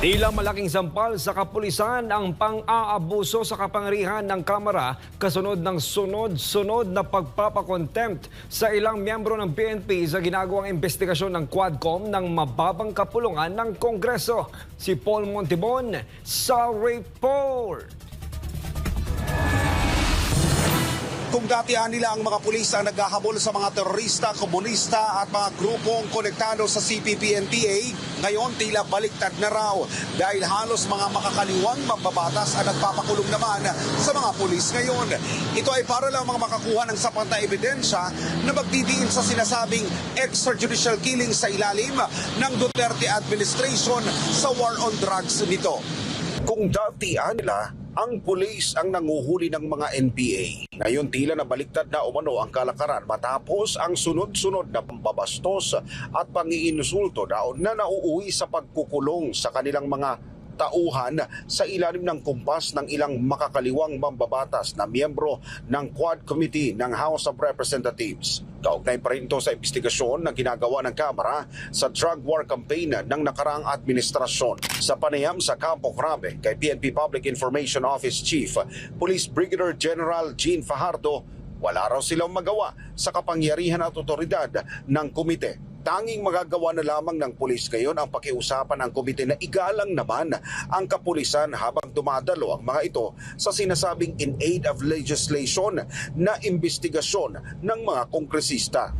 Tila malaking sampal sa kapulisan ang pang-aabuso sa kapangyarihan ng Kamara kasunod ng sunod-sunod na pagpapakontempt sa ilang miyembro ng PNP sa ginagawang investigasyon ng Quadcom ng mababang kapulungan ng Kongreso. Si Paul Montibon sa report. Kung datihan nila ang mga pulis ang naghahabol sa mga terorista, komunista at mga grupong konektado sa CPP-NPA, ngayon tila baliktad na raw dahil halos mga makakaliwang mambabatas ang nagpapakulong naman sa mga pulis ngayon. Ito ay para lang mga makakuha ng sapat na ebidensya na magdidiin sa sinasabing extrajudicial killing sa ilalim ng Duterte administration sa war on drugs nito. Kung datihan nila ang pulis ang nanguhuli ng mga NPA. Ngayon tila na baliktad na umano ang kalakaran matapos ang sunod-sunod na pambabastos at pangiinsulto na nauuwi sa pagkukulong sa kanilang mga tauhan sa ilalim ng kumpas ng ilang makakaliwang mambabatas na miyembro ng Quad Committee ng House of Representatives. Kaugnay pa rin ito sa investigasyon na ginagawa ng Kamara sa drug war campaign ng nakaraang administrasyon. Sa panayam sa Campo Crame kay PNP Public Information Office Chief, Police Brigadier General Gene Fajardo, wala raw silang magawa sa kapangyarihan at otoridad ng komite Tanging magagawa na lamang ng pulis ngayon ang pakiusapan ng komite na igalang naman ang kapulisan habang dumadalo ang mga ito sa sinasabing in aid of legislation na investigasyon ng mga kongresista.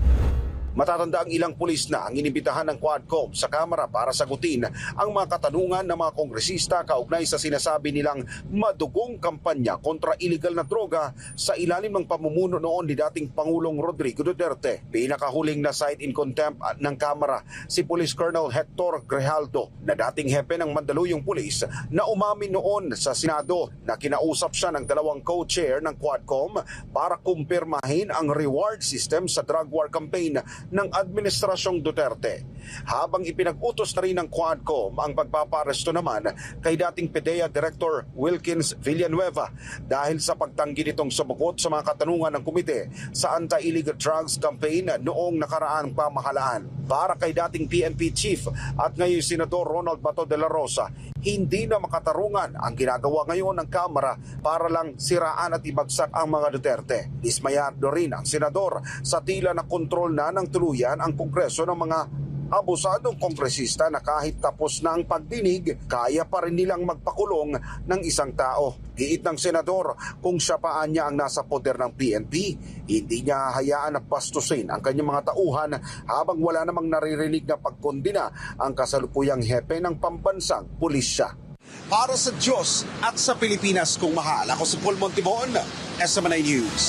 Matatanda ang ilang pulis na ang inibitahan ng Quadcom sa Kamara para sagutin ang mga katanungan ng mga kongresista kaugnay sa sinasabi nilang madugong kampanya kontra illegal na droga sa ilalim ng pamumuno noon ni dating Pangulong Rodrigo Duterte. Pinakahuling na cite in contempt ng Kamara si Police Colonel Hector Grijaldo na dating hepe ng Mandaluyong Police na umamin noon sa Senado na kinausap siya ng dalawang co-chair ng Quadcom para kumpirmahin ang reward system sa drug war campaign ng Administrasyong Duterte. Habang ipinag-utos na rin ng Quadcom ang pagpaparesto naman kay dating PDEA Director Wilkins Villanueva dahil sa pagtanggi nitong sumagot sa mga katanungan ng komite sa anti-illegal drugs campaign noong nakaraang pamahalaan. Para kay dating PNP Chief at ngayon Senador Ronald Bato de la Rosa, hindi na makatarungan ang ginagawa ngayon ng Kamara para lang siraan at ibagsak ang mga Duterte. Dismayado rin ang senador sa tila na kontrol na ng tuluyan ang Kongreso ng mga abusadong kongresista na kahit tapos na ang pagdinig, kaya pa rin nilang magpakulong ng isang tao. Giit ng senador, kung siya pa niya ang nasa poder ng PNP, hindi niya hayaan na bastusin ang kanyang mga tauhan habang wala namang naririnig na pagkondina ang kasalukuyang hepe ng pambansang pulisya. Para sa Diyos at sa Pilipinas kung mahal, ako si Paul Montibon, SMNI News.